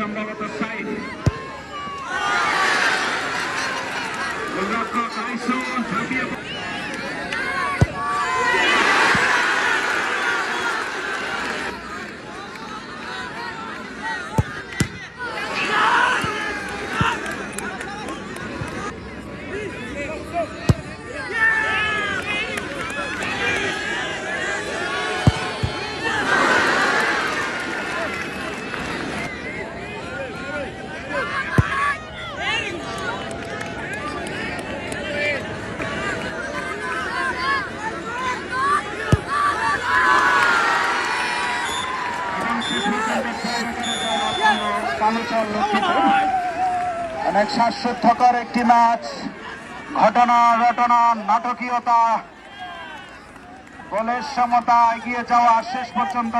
সম্ভবত সাইড রক্ষক আইসুল অনেক শ্বাসরুদ্ধকর একটি ম্যাচ। ঘটনা রটনা নাটকীয়তা গোলের সমতা এগিয়ে যাওয়া শেষ পর্যন্ত